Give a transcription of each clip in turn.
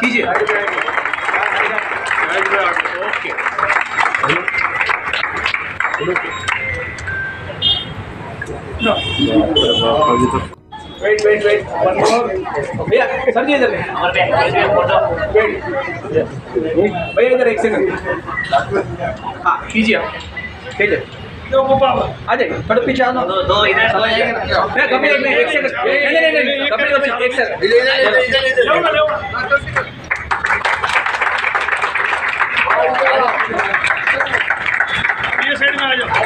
कीजिए। Wait wait wait one more भैया sir जी इधर भैया इधर एक सेकंड हाँ कीजिए आप। कीजिए आ जाइए थोड़ा पीछे आ दो दो इधर नहीं कभी एक एक सेकंड नहीं नहीं कभी कभी एक सेकंड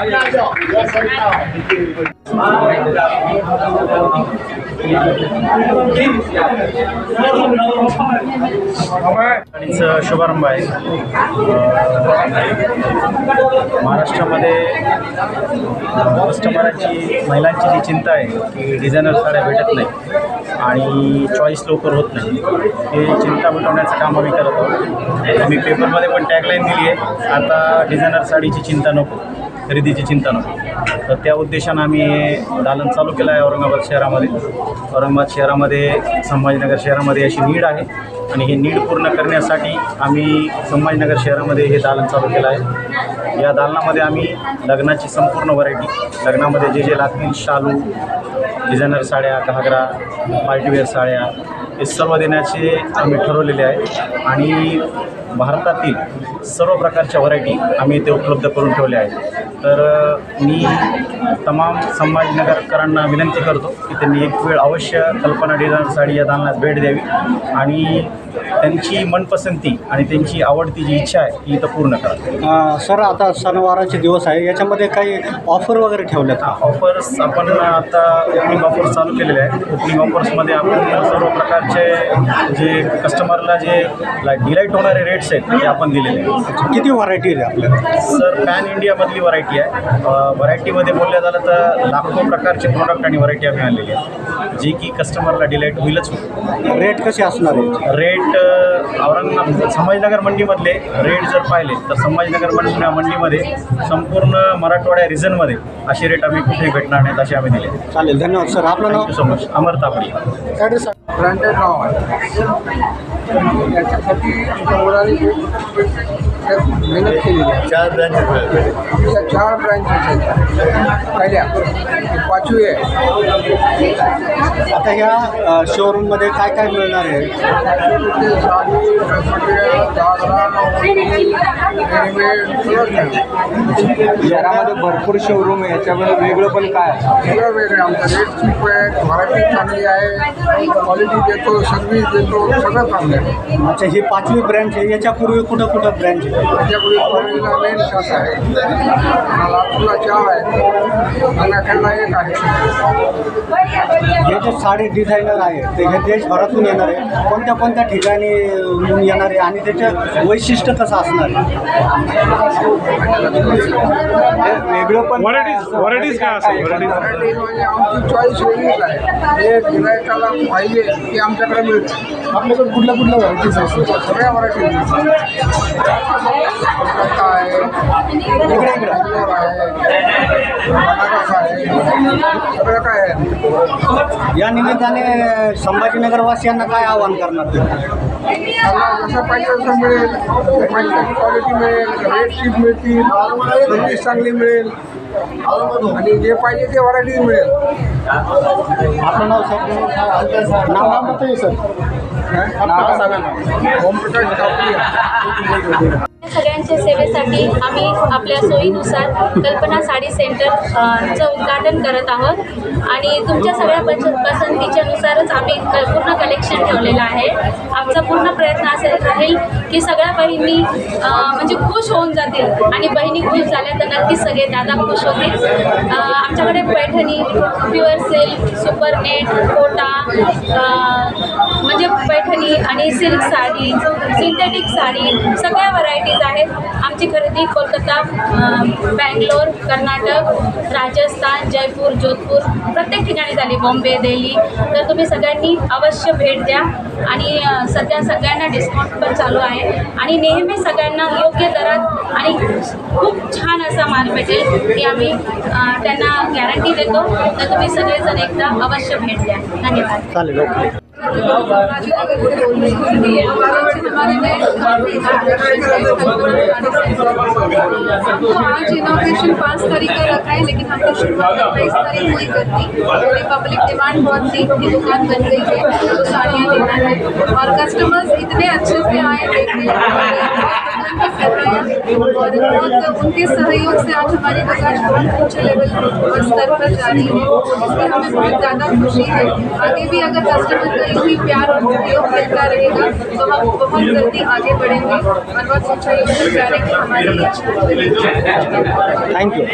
गाडीचा शुभारंभ आहे. महाराष्ट्रामध्ये कस्टमरांची महिलांची जी चिंता आहे की डिझायनर साड्या भेटत नाही आणि चॉईस लवकर होत नाही हे चिंता मिटवण्याचं काम आम्ही करत आहोत. आम्ही पेपरमध्ये पण टॅगलाईन दिली आहे आता डिझायनर साडीची चिंता नको. खरेदीची चिंता नको. तर त्या उद्देशानं आम्ही हे दालन चालू केलं आहे औरंगाबाद शहरामध्ये. औरंगाबाद शहरामध्ये संभाजीनगर शहरामध्ये अशी नीड आहे. आणि ही नीड पूर्ण करण्यासाठी आम्ही संभाजीनगर शहरामध्ये हे दालन चालू केलं आहे. या दालनामध्ये आम्ही लग्नाची संपूर्ण व्हरायटी लग्नामध्ये जे जे लागतील शालू डिझायनर साड्या घागरा पार्टीवेअर साड्या हे सर्व देण्याचे आम्ही ठरवलेले आहे. आणि भारतातील सर्व प्रकारच्या व्हरायटी आम्ही इथे उपलब्ध करून ठेवल्या आहेत. तर मी तमाम संभाजीनगरकरांना विनंती करतो की त्यांनी एक वेळ अवश्य कल्पना डिझायनर साडी या दालनात भेट द्यावी आणि त्यांची मनपसंती आणि त्यांची आवडती जी इच्छा आहे ती इथं पूर्ण करा. सर आता सणवाराचे दिवस आहे. याच्यामध्ये काही ऑफर वगैरे ठेवल्यात का? ऑफर्स आपण आता ओपनिंग ऑफर्स चालू केलेले आहेत. ओपनिंग ऑफर्समध्ये आपण सर्व प्रकारचे जे कस्टमरला जे डिलाईट होणारे रेट्स आहेत ते आपण दिलेले. आहेत किती व्हरायटी आहे आपल्याला सर पॅन इंडियामधली व्हरायटी आहे. व्हरायटीमध्ये बोललं झालं तर लाखो प्रकारचे प्रोडक्ट आणि व्हरायटी आम्ही आणलेली आहे जी की कस्टमरला डिलाईट होईलच. होईल रेट कसे असणार आहे? रेट औरंगाबाद संभाजीनगर मंडीमधले रेट जर पाहिले तर संभाजीनगर मंडी मंडीमध्ये संपूर्ण मराठवाड्या रिजनमध्ये असे रेट आम्ही कुठेही भेटणार नाहीत असे आम्ही दिले. चालेल धन्यवाद सर. आपलं नाव? So much Amar Tapadi. Branded नाव आहे याच्यासाठी मुलांनी मेहनत केलेली आहे चार ब्रँचेस या चार ब्रँचेस आहेत. पहिल्या पाचवी आहे. आता ह्या शोरूममध्ये काय काय मिळणार आहे? Sari dress material readymade. शहरामध्ये भरपूर शोरूम आहे याच्यामध्ये वेगळं पण काय? आहे? सगळं वेगळं आमचं रेट चीप आहे व्हरायटी चांगली आहे क्वालिटी देतो सर्व्हिस देतो सगळं चांगलं आहे. अच्छा ही पाचवी ब्रँच आहे याच्यापूर्वी कुठं कुठं ब्रँच आहे? त्याच्यापुढे कॉलेजला मेन शाखा आहे. लातूरला चार आहे. गंगाखेडला एक आहे. हे जे साडी डिझायनर आहे ते हे देशभरातून येणार आहे कोणत्या कोणत्या ठिकाणी येणार आहे आणि त्याचं वैशिष्ट्य कसं असणार? आहे हे वेगळं पण व्हरायटीज व्हरायटीज काय असेल व्हरायटीज म्हणजे आमची चॉईस वेगळीच आहे. जे गिरायकाला पाहिजे ते आमच्याकडे मिळतं. आपल्याकडे कुठल्या कुठल्या व्हरायटीज असतात? सगळ्या व्हरायटीज काय? या निमित्ताने संभाजीनगर वासियांना काय आवाहन करणार जसं पाहिजे तसं मिळेल. क्वालिटी मिळेल रेट चीप मिळतील सर्व्हिस चांगली मिळेल. आणि जे पाहिजे ते व्हरायटीज मिळेल. आपलं नाव सर. नाव नाव बताइए सर ओमप्रकाश सगळ्यांच्या सेवेसाठी आम्ही आपल्या सोयीनुसार कल्पना साडी सेंटर चं उद्घाटन करत आहोत. आणि तुमच्या सगळ्या पच पसंतीच्यानुसारच आम्ही पूर्ण कलेक्शन ठेवलेलं आहे. आमचा पूर्ण प्रयत्न असे राहील की सगळ्या बहिणी म्हणजे खुश होऊन जातील. आणि बहिणी खुश झाल्या तर नक्कीच सगळे दादा खुश होतील. आमच्याकडे Paithani pure silk super net Kota म्हणजे पैठणी आणि सिल्क साडी सिंथेटिक साडी सगळ्या व्हरायटीज आहेत आमची खरेदी कोलकाता बँगलोर कर्नाटक राजस्थान जयपूर जोधपूर प्रत्येक ठिकाणी झाली. बॉम्बे दिल्ली. तर तुम्ही सगळ्यांनी अवश्य भेट द्या. आणि सध्या सगळ्यांना डिस्काउंट पण चालू आहे. आणि नेहमी सगळ्यांना योग्य दरात आणि खूप छान असा माल भेटेल की आम्ही त्यांना गॅरंटी देतो. तर तुम्ही सगळेजण एकदा अवश्य भेट द्या. धन्यवाद. चालेल ओके. आज इनोग्रेशन पाँच तारीख का रखा है, लेकिन हमको शुरुआत अट्ठाईस तारीख हुई करती और पब्लिक डिमांड बहुत थी कि दुकान बन गई है तो साड़ियाँ लेना है। और कस्टमर्स इतने अच्छे से आए देखने और उनके सहयोग से आज हमारी दुकान बहुत ऊँचे लेवल और स्तर पर जा रही है। इसमें हमें बहुत ज़्यादा खुशी है। आगे भी अगर कस्टमर यूँ ही प्यार और सहयोग मिलता रहेगा तो हम बहुत जल्दी आगे बढ़ेंगे और बहुत ऊंचाइयों पर जाने की हमारी इच्छा है थँक्यू